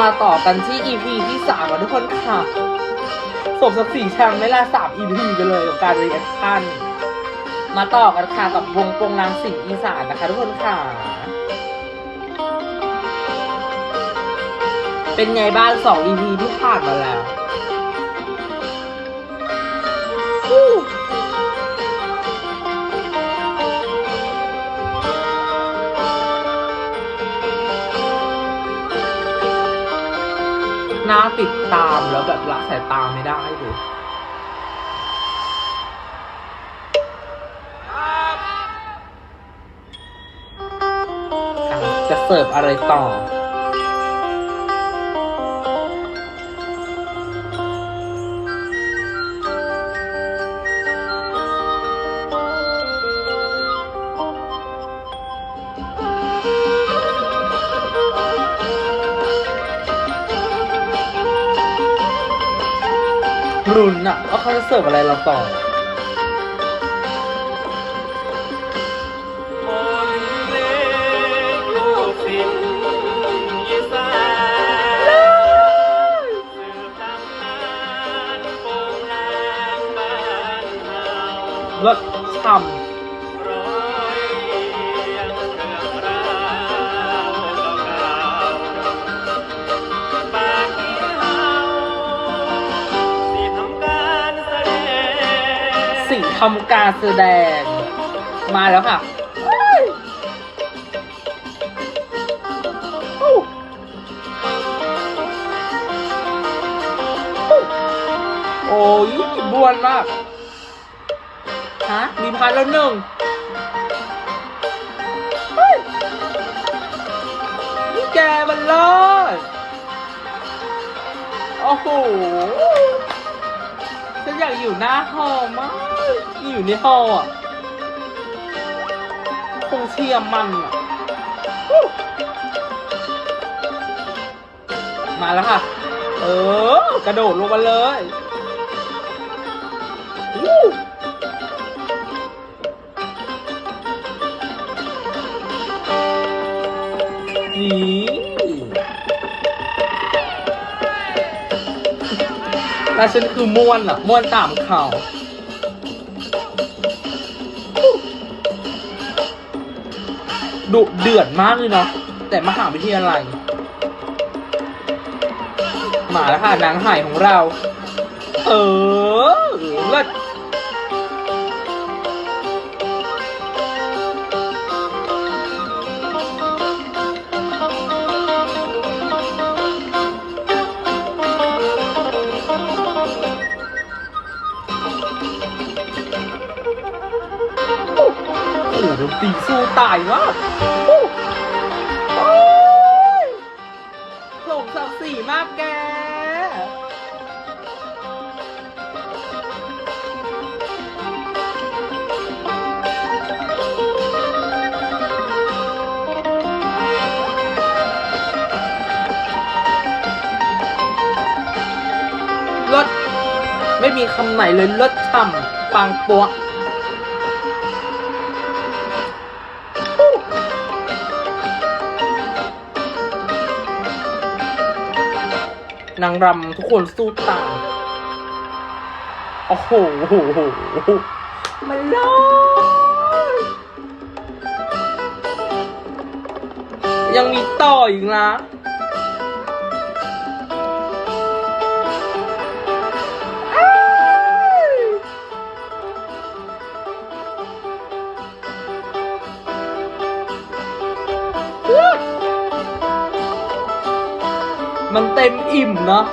มาต่อกันที่ EP ที่สามอะทุกคนค่ะสมศักดิ์ศรีชมป์ไม่ละสาม EP ไปเลยกับการเรียนขั้นมาต่อกันค่ะกับวงโปงลางสิงห์อีสานนะคะทุกคนค่ะ เป็นไงบ้างสอง EP ที่ผ่านมาแล้ว น่าติดตามแล้วแบบละสายตาไม่ได้เลยจะเสิร์ฟอะไรต่อ รุนอะว่าเขาจะเสิร์ฟอะไรเราต่อคนเล็กลูกศิษย์อีสานสืบตำ ทำการแสดง มาแล้วค่ะเอ้ยอู้อู้โอ้ยบวนมาก ฮะ มีพันแล้วหนึ่งเฮ้ยนี่แกมันเลยโอ้โห ฉันอยากอยู่หน้าหอมากอยู่ในหออะคงเชียร์มันอะ มาแล้วค่ะ เออ กระโดดลงมาเลยนี่ แล้วฉันคือม้วนอะม้วนตามเขาดุเดือดมากเลยเนาะแต่มหาวิทยาลัยมาแล้วค่ะนางหายของเรา เออเลิศ โหดนตรีสู้ตายมากโอ้โอ้ยสมศักดิ์ศรีมากแก รถ ไม่มีคำไหนเลยรถทำปังปัว นางรำทุกคนสู้ตายโอ้โหโหโหมันเลยยังมีต่ออีกนะ มันเต็มอิ่มเนาะ